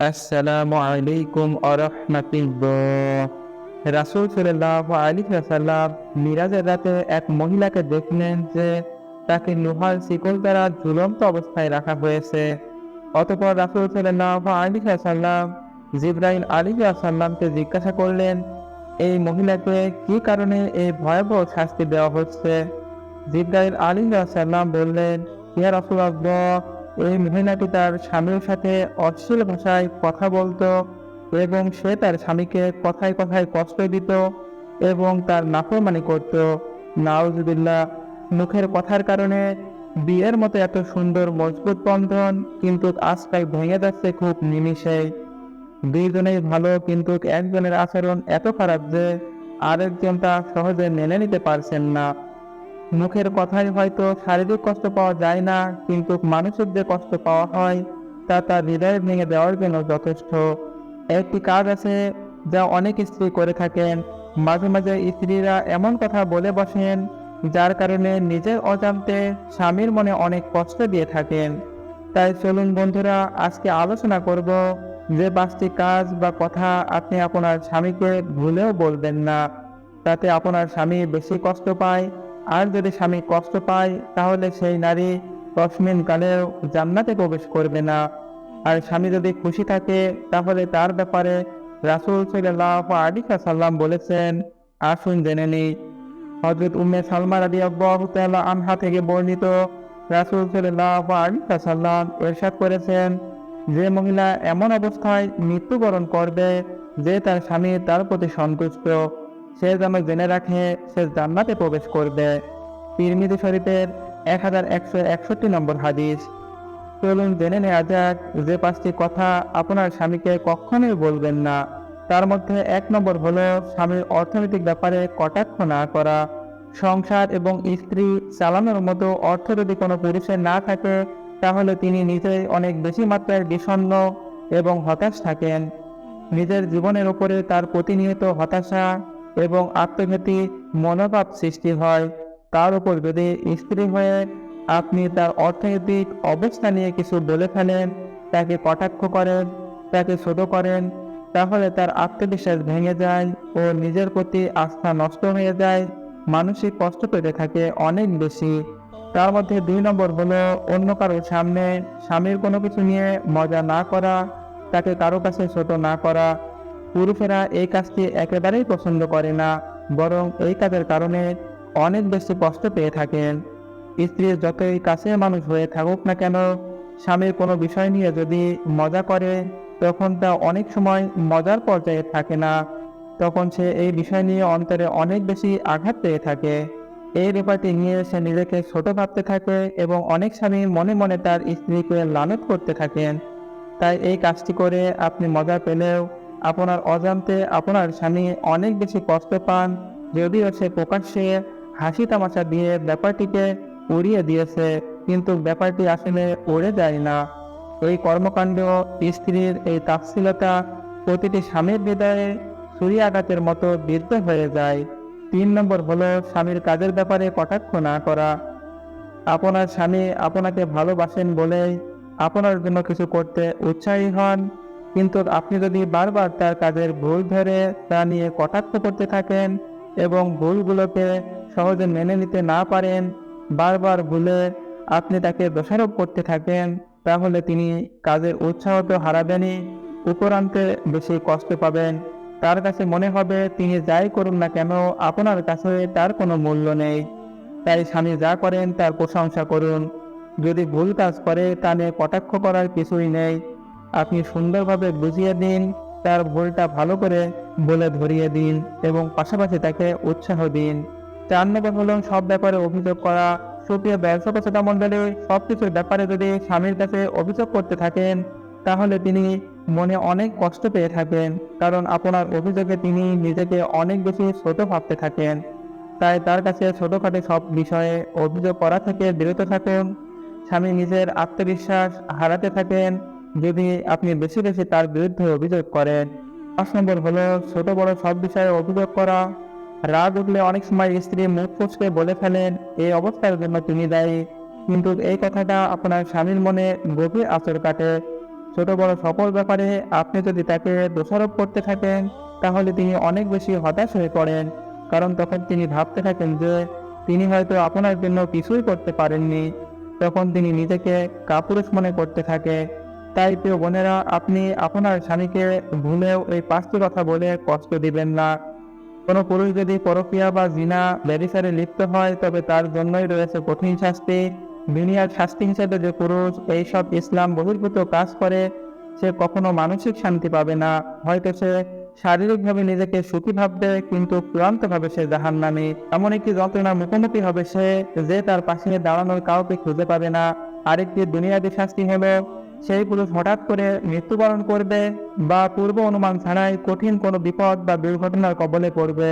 আসসালামু আলাইকুম আরহামাতুল্লাহ রাসূল সাল্লাল্লাহু আলাইহি ওয়াসাল্লাম মিরাজের রাতে এক মহিলাকে দেখলেন যে তাকে লোহার শিকল দ্বারা ঝুলন্ত অবস্থায় রাখা হয়েছে। রাসূল জিব্রাইল জিজ্ঞাসা করলেন, এই মহিলাকে কি কারণে এই ভয়াবহ শাস্তি দেওয়া হচ্ছে? জিব্রাইল আলাইহি ওয়াসাল্লাম বললেন, ইয়া রাসূলুল্লাহ এই মহিলাটি তার স্বামীর সাথে অশ্লীল ভাষায় কথা বলতো এবং সে তার স্বামীকে কথায় কথায় কষ্ট দিত এবং তার নাফরমানি করত? নাউজুবিল্লাহ, মুখের কথার কারণে বিয়ের মতো এত সুন্দর, মজবুত বন্ধন কিন্তু আজকাল ভেঙে যাচ্ছে খুব নিমিষে। দুইজনেই ভালো কিন্তু একজনের আচরণ এত খারাপ যে আরেকজন তা সহজে মেনে নিতে পারছেন না। মুখের কথায় হয়তো শারীরিক কষ্ট পাওয়া যায় না, কিন্তু মানসিক যে কষ্ট পাওয়া হয়, তা তার হৃদয় ভেঙে দেওয়ার জন্য যথেষ্ট। একটি কাজ আছে যা অনেক স্ত্রী করে থাকেন। মাঝে মাঝে স্ত্রীরা এমন কথা বলে বসেন, যার কারণে নিজের অজান্তে স্বামীর মনে অনেক কষ্ট দিয়ে থাকেন। তাই চলুন বন্ধুরা, আজকে আলোচনা করব যে পাঁচটি কাজ বা কথা আপনি আপনার স্বামীকে ভুলেও বলবেন না, তাতে আপনার স্বামী বেশি কষ্ট পায় আর যদি স্বামী কষ্ট পায়, তাহলে সেই নারী তসমিন কালেও জান্নাতে প্রবেশ করবে না। আর স্বামী যদি খুশি থাকে, তাহলে তার ব্যাপারে রাসুল সাল্লাহ আলিকা সাল্লাম বলেছেন, আসুন জেনে নিই। হজরত উম্মে সালমা রাদি আব্বাহ আনহা থেকে বর্ণিত রাসুল সাল্লাহ আলিকা সাল্লাম এরশাদ করেছেন, যে মহিলা এমন অবস্থায় মৃত্যুবরণ করবে যে তার স্বামী তার প্রতি সন্তুষ্ট। সে যেন জেনে রাখে সে জান্নাতে প্রবেশ করবে। তিরমিদি শরীফের এক হাজার একশো একষট্টি নম্বর হাদিস। চলুন জেনে নেওয়া যাক যে পাঁচটি কথা আপনার স্বামীকে কখনোই বলবেন না। তার মধ্যে এক নম্বর হলো স্বামীর অর্থনৈতিক ব্যাপারে কটাক্ষ না করা। সংসার এবং স্ত্রী চালানোর মতো অর্থ যদি কোনো পুরুষের না থাকে, তাহলে তিনি নিজেই অনেক বেশি মাত্রায় বিষণ্ণ এবং হতাশ থাকেন। নিজের জীবনের উপরে তার প্রতিনিয়ত হতাশা এবং আত্মঘাতী মনোভাব সৃষ্টি হয়। তার উপর যদি স্ত্রী হয়ে আপনি তার অর্থনৈতিক অবস্থা নিয়ে কিছু বলে ফেলেন, তাকে কটাক্ষ করেন, তাকে ছোট করেন, তাহলে তার আত্মবিশ্বাস ভেঙে যায় ও নিজের প্রতি আস্থা নষ্ট হয়ে যায়। মানসিক কষ্ট পেতে থাকে অনেক বেশি। তার মধ্যে দুই নম্বর হলো অন্য কারোর সামনে স্বামীর কোনো কিছু নিয়ে মজা না করা, তাকে কারও কাছে ছোট না করা। পুরুষেরা এই কাজটি একেবারেই পছন্দ করে না, বরং এই কাজের কারণে অনেক বেশি কষ্ট পেয়ে থাকেন। স্ত্রীর যতই কাছের মানুষ হয়ে থাকুক না কেন, স্বামীর কোনো বিষয় নিয়ে যদি মজা করে, তখন তা অনেক সময় মজার পর্যায়ে থাকে না। তখন সে এই বিষয় নিয়ে অন্তরে অনেক বেশি আঘাত পেয়ে থাকে। এই ব্যাপারটি নিয়ে সে নিজেকে ছোট ভাবতে থাকে এবং অনেক স্বামী মনে মনে তার স্ত্রীকে লানত করতে থাকেন। তাই এই কাজটি করে আপনি মজা পেলেও আপনার অজান্তে আপনার স্বামী অনেক বেশি কষ্ট পান, যদিও সে প্রকাশ্যে হাসি তামাশা দিয়ে ব্যাপারটিকে উড়িয়ে দিয়েছে, কিন্তু ব্যাপারটি আসলে উড়ে যায় না। এই কর্মকাণ্ড, স্ত্রীর এই তাফসিলতা প্রতিটি স্বামীর হৃদয়ে ছুরি আঘাতের মতো বিদ্ধ হয়ে যায়। তিন নম্বর হলো স্বামীর কাজের ব্যাপারে কটাক্ষ না করা। আপনার স্বামী আপনাকে ভালোবাসেন বলেই আপনার জন্য কিছু করতে উৎসাহী হন কিন্তু আপনি যদি বারবার তার কাজের ভুল ধরে তা নিয়ে কটাক্ষ করতে থাকেন এবং ভুলগুলোকে সহজে মেনে নিতে না পারেন, বারবার ভুলে আপনি তাকে দোষারোপ করতে থাকেন, তাহলে তিনি কাজের উৎসাহ তো হারাবেনই, উপরান্তে বেশি কষ্ট পাবেন। তার কাছে মনে হবে, তিনি যাই করুন না কেন, আপনার কাছে তার কোনো মূল্য নেই। তাই স্বামী যা করেন তার প্রশংসা করুন। যদি ভুল কাজ করে, তা নিয়ে কটাক্ষ করার কিছুই নেই। আপনি সুন্দরভাবে বুঝিয়ে দিন, তার ভুলটা ভালো করে বলে ধরিয়ে দিন এবং পাশাপাশি তাকে উৎসাহ দিন। চার নম্বর হল সব ব্যাপারে অভিযোগ করা। সুপ্রিয় ব্যবসা প্রচেতা মন্ডলী সব কিছুর ব্যাপারে যদি স্বামীর কাছে অভিযোগ করতে থাকেন, তাহলে তিনি মনে অনেক কষ্ট পেয়ে থাকেন, কারণ আপনার অভিযোগে তিনি নিজেকে অনেক বেশি ছোট ভাবতে থাকেন। তাই তার কাছে ছোটোখাটো সব বিষয়ে অভিযোগ করা থেকে বিরত থাকুন। স্বামী নিজের আত্মবিশ্বাস হারাতে থাকেন যদি আপনি বেশি বেশি তার বিরুদ্ধে অভিযোগ করেন, পাঁচ নম্বর হলো ছোট বড় সব বিষয়ে অভিযোগ করা। রাগ উঠলে অনেক সময় স্ত্রী মুখ ফুসকে বলে ফেলেন, এই অবস্থার জন্য তুমি দায়ী। কিন্তু এই কথাটা আপনার স্বামীর মনে গভীর আচর কাটে। ছোট বড় সকল ব্যাপারে আপনি যদি তাকে দোষারোপ করতে থাকেন, তাহলে তিনি অনেক বেশি হতাশ হয়ে পড়েন। কারণ তখন তিনি ভাবতে থাকেন যে, তিনি হয়তো আপনার জন্য কিছুই করতে পারেননি। তখন তিনি নিজেকে কাপুরুষ মনে করতে থাকে। তাই প্রিয় বোনেরা, আপনি আপনার স্বামীকে ভুলেও এই পাঁচটি কথা বলে কষ্ট দিবেন না। কোনো পুরুষ যদি পরক্রিয়া বা জিনা ব্যবিচারে লিপ্ত হয়, তবে তার জন্যই রয়েছে কঠিন শাস্তি। দুনিয়ার শাস্তি হিসেবে যে পুরুষ এইসব ইসলাম বহির্ভূত কাজ করে, সে কখনো মানসিক শান্তি পাবে না। হয়তো সে শারীরিকভাবে নিজেকে সুখী ভাববে, কিন্তু চূড়ান্তভাবে সে জাহান নামে এমন একটি যন্ত্রণার মুখোমুখি হবে সে, যে তার পাশে দাঁড়ানোর কাউকে খুঁজে পাবে না। আরেকটি দুনিয়াদি শাস্তি হলো সেই পুরুষ হঠাৎ করে মৃত্যুবরণ করবে বা পূর্ব অনুমান ছাড়াই কঠিন কোনো বিপদ বা দুর্ঘটনার কবলে পড়বে।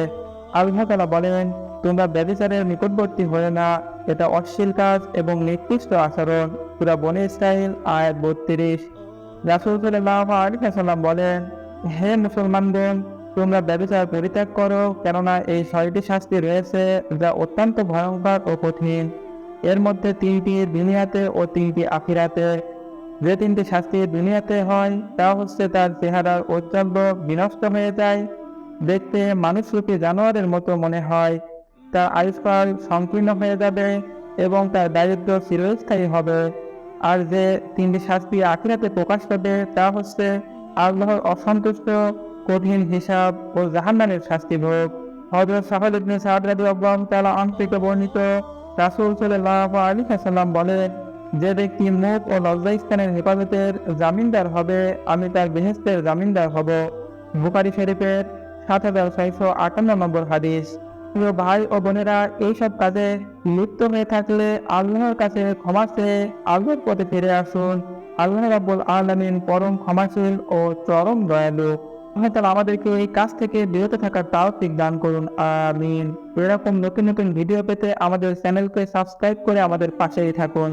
আল্লাহ তালা বলেন, তোমরা ব্যবিচারের নিকটবর্তী হয়ে না, এটা অশ্লীল কাজ এবং নিকৃষ্ট আচরণ। পুরা বনে ইসরাইল আয়াত বত্রিশ। রাসুল বলেন, হে মুসলমানগণ, তোমরা ব্যবচার পরিত্যাগ করো, কেননা এই ছয়টি শাস্তি রয়েছে যা অত্যন্ত ভয়ঙ্কর ও কঠিন। এর মধ্যে তিনটি দুনিয়াতে ও তিনটি আখিরাতে। যে তিনটি শাস্তি দুনিয়াতে হয়, তা হচ্ছে তার চেহারার ঔজ্জ্বল্য বিনষ্ট হয়ে যায়। দেখতে মানুষরূপী জানোয়ারের মতো মনে হয়। তার আয়ুষ্কাল সংকীর্ণ হয়ে যাবে এবং তার দারিদ্র চিরস্থায়ী হবে। আর যে তিনটি শাস্তি আখিরাতে প্রকাশ পাবে, তা হচ্ছে আল্লাহর অসন্তুষ্ট, কঠিন হিসাব ও জাহান্নানের শাস্তি ভোগ হজরত সাহেদ ইবনে সাদ রাদিয়াল্লাহু তাআলা আনফিকে বর্ণিত রাসূল সাল্লাল্লাহু আলাইহি ওয়াসাল্লাম বলেন যে ব্যক্তি মুখ ও লজ্জাস্থানের হেফাজতের জামিনদার হবে, আমি তার বেহেস্তের জামিনদার হব। বুকারি শরীফের সাত হাজার ছয়শো আটান্ন নম্বর হাদিস। প্রিয় ভাই ও বোনেরা, এইসব কাজে লিপ্ত হয়ে থাকলে আল্লাহর কাছে ক্ষমা চেয়ে আল্লাহর পথে ফিরে আসুন। আল্লাহ রাব্বুল আলামিন পরম ক্ষমাশীল ও চরম দয়ালু। তাআলা আমাদেরকে এই কাজ থেকে বিরত থাকার তাওফিক দান করুন, আমিন। এরকম নতুন নতুন ভিডিও পেতে আমাদের চ্যানেলকে সাবস্ক্রাইব করে আমাদের পাশেই থাকুন।